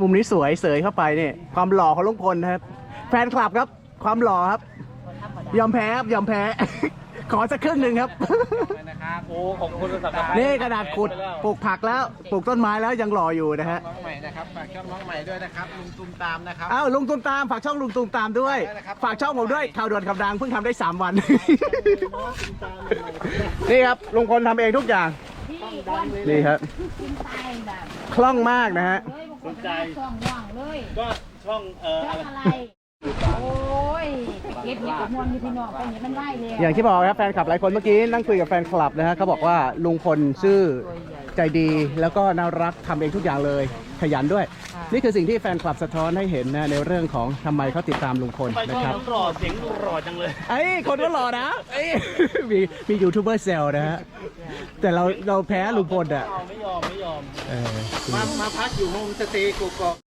มุมนี้สวยเสยเข้าไปเนี่ยความหล่อของลุงพลนะครับ แฟนคลับครับ ความหล่อครับ ยอมแพ้ครับยอมแพ้ ขอสักครึ่งหนึ่งครับ นะครับโอ้ขอบคุณสำหรับนี่กระดาษขุดปลูกผักแล้วปลูกต้นไม้แล้วยังหล่ออยู่นะฮะน้องใหม่นะครับฝากช่องน้องใหม่ด้วยนะครับลุงตุ้มตามนะครับอ้าวลุงตูมตามฝากช่องลุงตูมตามด้วยได้นะครับฝากช่องผมด้วยข่าวด่วนข่าวดังเพิ่งทำได้ 3 วัน นี่ครับลุงพลทำเองทุกอย่างพี่อ้วนนี่ครับกินตายแบบคล่องมากนะฮะ เลยบางคนก็ช่องว่างเลยก็ช่องเอ่อช่องอะไร โอ้ยไปเก็บเห็ดกับมวลมีพี่น้องไปเห็นมันไหวเลยอย่างที่บอกครับแฟนคลับหลายคนเมื่อกี้นั่งคุยกับแฟนคลับนะฮะเขาบอกว่าลุงพลซื่อ ใจดีแล้วก็น่ารักทำเองทุกอย่างเลยขยันด้วยนี่คือสิ่งที่แฟนคลับสะท้อนให้เห็นนะในเรื่องของทำไมเขาติดตามลุงพลไปนะช่องครับน้องหล่อเสียงดูหล่อจังเลย ไอ้ยคนก็หล่อนะเอ้ยมีมียูทูบเบอร์เซลนะฮะแต่เราเราแพ้ลุงพลอะไม่ยอม ไม่ยอม เออ มา มาพักอยู่โฮมสเตย์กกอก